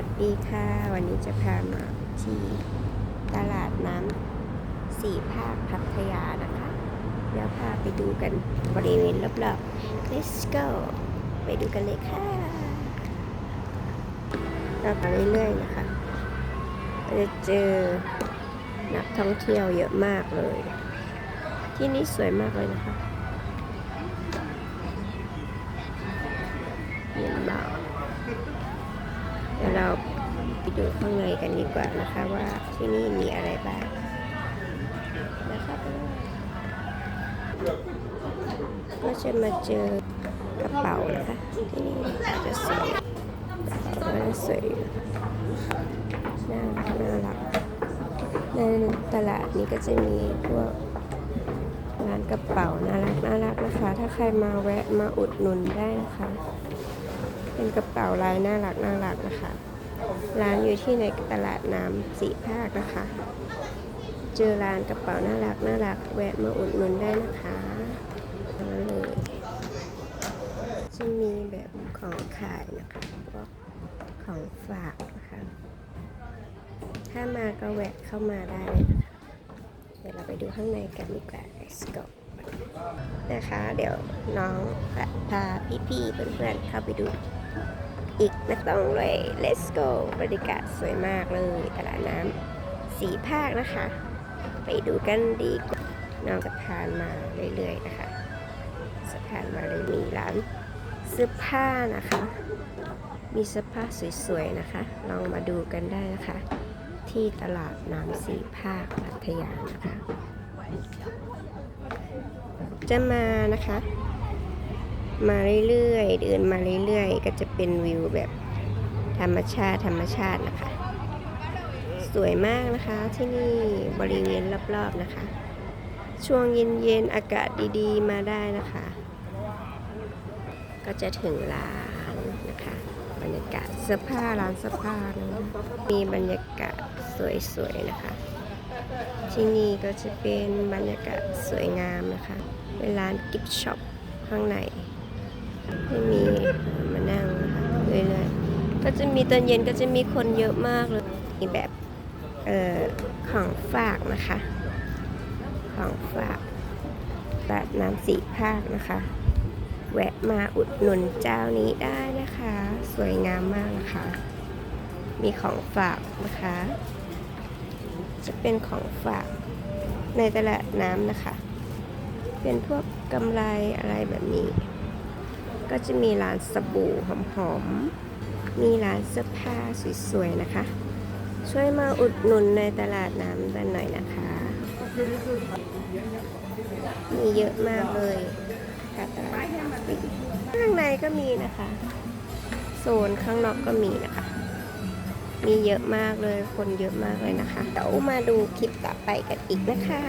วัสดีค่ะ วันนี้จะพามาที่ตลาดน้ำสี่ภาคพัทยานะคะ เดี๋ยวพาไปดูกันบริเวณรอบๆ let's go ไปดูกันเลยค่ะเราไปเรื่อยๆนะคะเราจะเจอนักท่องเที่ยวเยอะมากเลย ที่นี่สวยมากเลยนะคะ ไปดูข้างในกันดีกว่านะคะว่าที่นี่มีอะไรบ้างนะคะก็จะมาเจอกระเป๋านะคะที่นี่จะสวยกระเป๋าน่าสวยน่าน่ารักในตลาดนี้ก็จะมีพวกร้านกระเป๋าน่ารักน่ารักนะคะ ถ้าใครมาแวะมาอุดหนุนได้นะคะ เป็นกระเป๋าลายน่ารักน่ารักนะคะ ร้านอยู่ที่ในตลาดน้ำสีภาคนะคะ เจอร้านกระเป๋าน่ารักน่ารักแวะมาอุดหนุนได้นะคะนั่นเลยจะมีแบบของขายนะคะพวกของฝากนะคะ ถ้ามาก็แวะเข้ามาได้เลยนะคะเดี๋ยวเราไปดูข้างในกันดีกว่า let's go นะคะ เดี๋ยวน้องจะพาพี่ๆเพื่อนๆเข้าไปดู อีกไม่ต้องเลย let's go บรรยากาศสวยมากเลยตลาดน้ำสีภาคนะคะ ไปดูกันดีกว่าน้องจะพานมาเรื่อยๆนะคะสะพานมาเลยมีร้านเสื้อผ้านะคะ มีเสื้อผ้าสวยๆนะคะ ลองมาดูกันได้นะคะ ที่ตลาดน้ำสีภาคพัทยานะคะ จะมานะคะ มาเรื่อยๆ เดินมาเรื่อยๆ ก็จะเป็นวิวแบบธรรมชาติธรรมชาตินะคะ สวยมากนะคะที่นี่บริเวณรอบๆนะคะ ช่วงเย็นๆ อากาศดีๆ มาได้นะคะ ก็จะถึงร้านนะคะ บรรยากาศเสื้อผ้าร้านเสื้อผ้านะคะมีบรรยากาศสวยๆนะคะ ที่นี่ก็จะเป็นบรรยากาศสวยงามนะคะ เป็นร้านกิฟต์ช็อปข้างใน ไม่มีมานั่งเรื่อยๆก็จะมีตอนเย็นก็จะมีคนเยอะมากเลยมีแบบเอ่อของฝากนะคะ ของฝากตลาดน้ำสีภาคนะคะ แวะมาอุดหนุนเจ้านี้ได้นะคะ สวยงามมากนะคะ มีของฝากนะคะ จะเป็นของฝากในตลาดน้ำนะคะ เป็นพวกกำไรอะไรแบบนี้ ก็จะมีร้านสบู่หอมๆ มีร้านเสื้อผ้าสวยๆนะคะ ช่วยมาอุดหนุนในตลาดน้ำกันหน่อยนะคะ มีเยอะมากเลยค่ะตลาดข้างในก็มีนะคะ โซนข้างนอกก็มีนะคะ มีเยอะมากเลยคนเยอะมากเลยนะคะ เดี๋ยวมาดูคลิปต่อไปกันอีกนะคะ